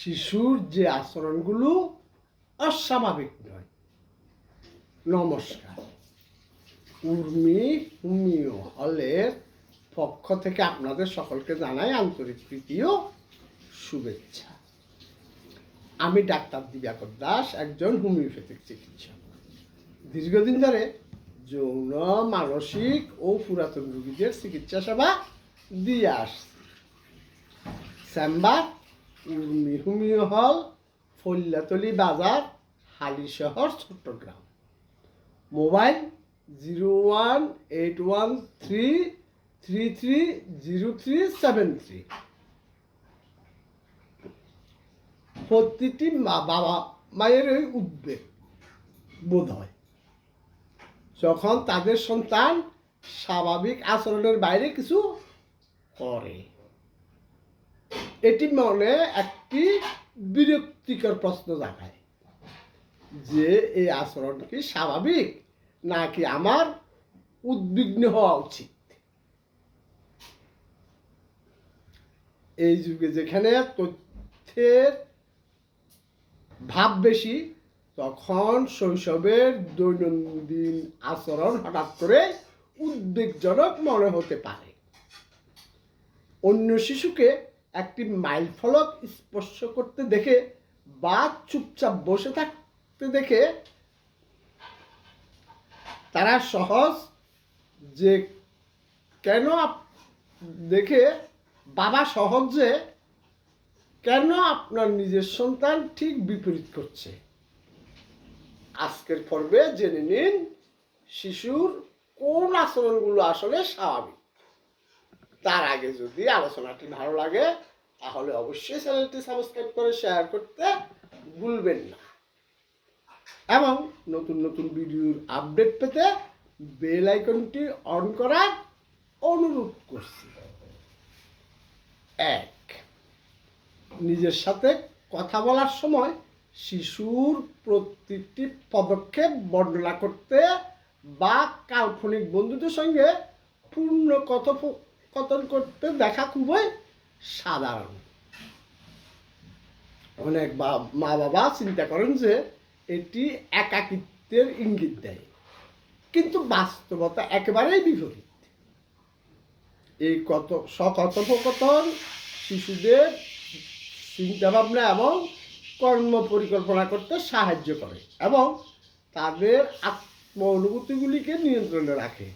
শিশুর যে আচরণগুলো অস্বাভাবিক নয়। নমস্কার। উর্মি হুমিও হলের পক্ষ থেকে আপনাদের সকলকে জানাই আন্তরিক প্রীতি ও শুভেচ্ছা। আমি ডাক্তার দিব্যাকর দাস, একজন হোমিওপ্যাথিক চিকিৎসক। দীর্ঘদিন ধরে যৌন, মানসিক ও পুরাতন রোগীদের চিকিৎসা সেবা দিয়ে আসছি। চেম্বার উর্মি হোমিও হল ফল্লাতলি বাজার Halishahar Chattogram. Mobile zero one eight one three three three zero three seven three. প্রতিটি মা, বাবা মায়ের ওই উদ্বেগ, বোধ হয়। যখন তাদের সন্তান স্বাভাবিক আচরণের বাইরে কিছু করে। এটি মনে একটি বিরক্তিকর প্রশ্ন জাগায় যে এই আচরণ কি স্বাভাবিক নাকি আমার উদ্বিগ্ন হওয়া উচিত? এই যুগে যেখানে তথ্যের ভাব বেশি, তখন শৈশবের দৈনন্দিন আচরণ হঠাৎ করে উদ্বেগজনক মনে হতে পারে। অন্য শিশুকে একটি মাইল ফলক স্পর্শ করতে দেখে বা চুপচাপ বসে থাকতে দেখে তারা সহজ যে কেন দেখে বাবা সহজে কেন আপনার নিজের সন্তান ঠিক বিপরীত করছে। আজকের পর্বে জেনে নিন শিশুর কোন আচরণগুলো আসলে স্বাভাবিক। তার আগে যদি আলোচনাটি ভালো লাগে, তাহলে অবশ্যই চ্যানেলটি সাবস্ক্রাইব করে শেয়ার করতে ভুলবেন না। এবং নতুন নতুন ভিডিওর আপডেট পেতে বেল আইকনটি অন করার অনুরোধ করছি। এক, নিজের সাথে কথা বলার সময় শিশুর প্রতিটি পদক্ষেপ বর্ণনা করতে বা কাল্পনিক বন্ধুদের সঙ্গে পূর্ণ কথোপকথন করতে দেখা খুবই সাধারণ। অনেক মা বাবা চিন্তা করেন যে এটি একাকিত্বের ইঙ্গিত দেয়। কিন্তু বাস্তবতা একেবারেই বিপরীত। এই কত সকথোপকথন শিশুদের চিন্তাভাবনা এবং কর্ম পরিকল্পনা করতে সাহায্য করে এবং তাদের আত্ম অনুভূতিগুলিকে নিয়ন্ত্রণে রাখে।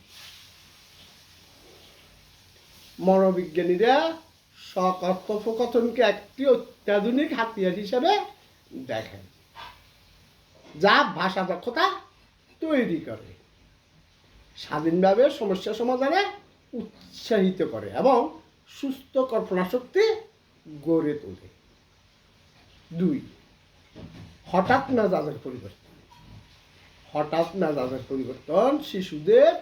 মনোবিজ্ঞানীরা সকথোপকথনকে একটি অত্যাধুনিক হাতিয়ার হিসেবে দেখেন, যা ভাষা দক্ষতা তৈরি করে, স্বাধীনভাবে সমস্যা সমাধানে উৎসাহিত করে এবং সুস্থ কল্পনা শক্তি গড়ে তোলে। দুই, হঠাৎ মেজাজের পরিবর্তন। হঠাৎ মেজাজের পরিবর্তন শিশুদের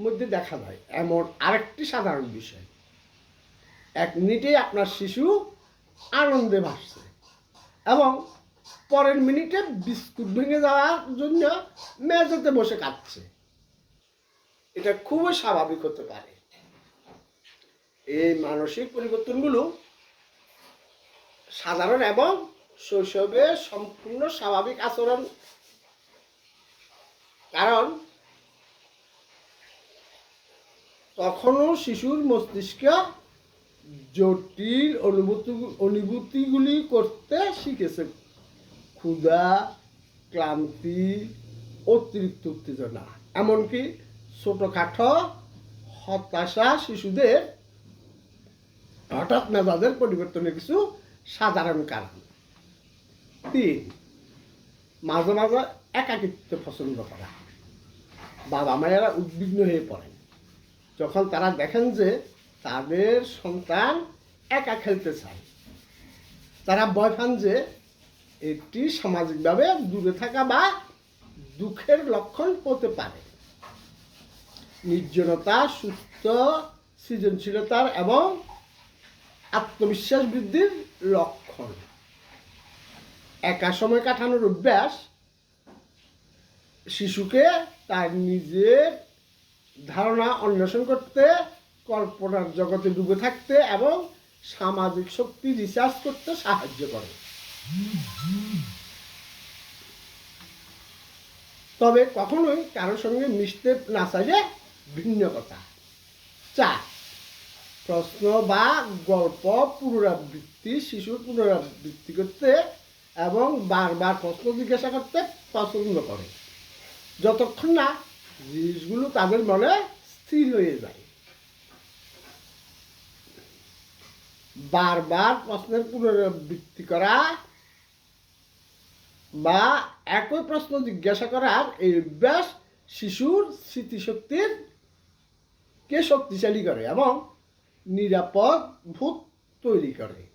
মধ্যে দেখা যায়। এমন আরেকটি সাধারণ বিষয় এক মিনিটে আপনার শিশু আনন্দে ভাসছে। এবং পরের মিনিটে বিস্কুট ভেঙে যাওয়ার জন্য মেঝেতে বসে কাঁদছে। এটা খুবই স্বাভাবিক হতে পারে। এই মানসিক পরিবর্তনগুলো সাধারণ এবং শৈশবে সম্পূর্ণ স্বাভাবিক আচরণ। কারণ তখনও শিশুর মস্তিষ্ক জটিল অনুভূতি, অনুভূতিগুলি করতে শিখেছে। ক্ষুধা, ক্লান্তি, অতিরিক্ত উত্তেজনা, এমনকি ছোটোখাটো হতাশা শিশুদের হঠাৎ মেজাজের পরিবর্তনের কিছু সাধারণ কারণ। তিন, মাঝে মাঝে একাকিত্ব পছন্দ করা। বাবা মায়েরা উদ্বিগ্ন হয়ে পড়েন। যখন তারা দেখেন যে তাদের সন্তান একা খেলতে চায়। তারা ভয় পান যে এটি সামাজিকভাবে দূরে থাকা বা দুঃখের লক্ষণ হতে পারে। নির্জনতা, সুস্থ, সৃজনশীলতার এবং আত্মবিশ্বাস বৃদ্ধির লক্ষণ। একা সময় কাটানোর অভ্যাস শিশুকে তার নিজের ধারণা অন্বেষণ করতে কল্পনার জগতে ডুবে থাকতে এবং সামাজিক শক্তি রিসার্চ করতে সাহায্য করে। তবে কখনোই কারোর সঙ্গে মিশতে না চাইলে ভিন্ন কথা। চার, প্রশ্ন বা গল্প পুনরাবৃত্তি, শিশুর পুনরাবৃত্তি করতে এবং বারবার প্রশ্ন জিজ্ঞাসা করতে পছন্দ করে। যতক্ষণ না জিনিসগুলো তাদের মনে স্থির হয়ে যায়। বারবার প্রশ্নের পুনরাবৃত্তি করা বা একই প্রশ্ন জিজ্ঞাসা করার এই অভ্যাস শিশুর স্মৃতিশক্তির কে শক্তিশালী করে এবং নিরাপদ ভূত তৈরি করে।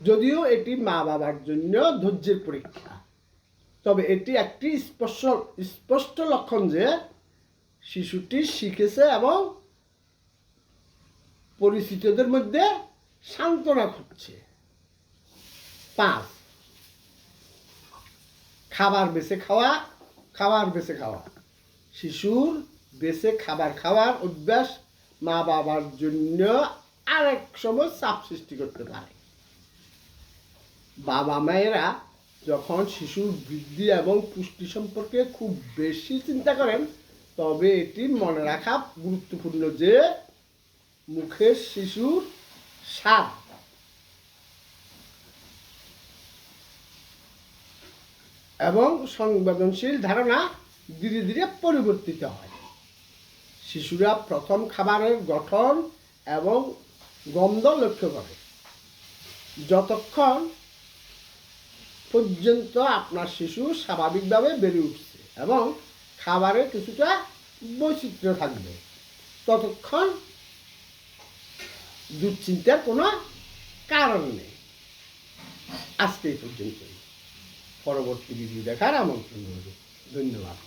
যদিও এটি মা বাবার জন্য ধৈর্যের পরীক্ষা, তবে এটি একটি স্পষ্ট স্পষ্ট লক্ষণ যে শিশুটি শিখেছে এবং পরিচিতদের মধ্যে সান্ত্বনা খুঁজছে পাঁচ, খাবার বেছে খাওয়া, খাবার বেছে খাওয়া। শিশুর বেছে খাবার খাওয়ার অভ্যাস মা বাবার জন্য আরেক সময় চাপ সৃষ্টি করতে পারে। বাবা মায়েরা যখন শিশুর বৃদ্ধি এবং পুষ্টি সম্পর্কে খুব বেশি চিন্তা করেন, তবে এটি মনে রাখা গুরুত্বপূর্ণ যে মুখের শিশুর স্বাদ। এবং সংবেদনশীল ধারণা ধীরে ধীরে পরিবর্তিত হয়। শিশুরা প্রথম খাবারের গঠন এবং গন্ধ লক্ষ্য করে। যতক্ষণ পর্যন্ত আপনার শিশু স্বাভাবিকভাবে বেড়ে উঠছে এবং খাবারে কিছুটা বৈচিত্র্য থাকবে, ততক্ষণ দুশ্চিন্তার কোনো কারণ নেই। আজকে এই পর্যন্তই পরবর্তী ভিডিও দেখার আমন্ত্রণ রইল। ধন্যবাদ।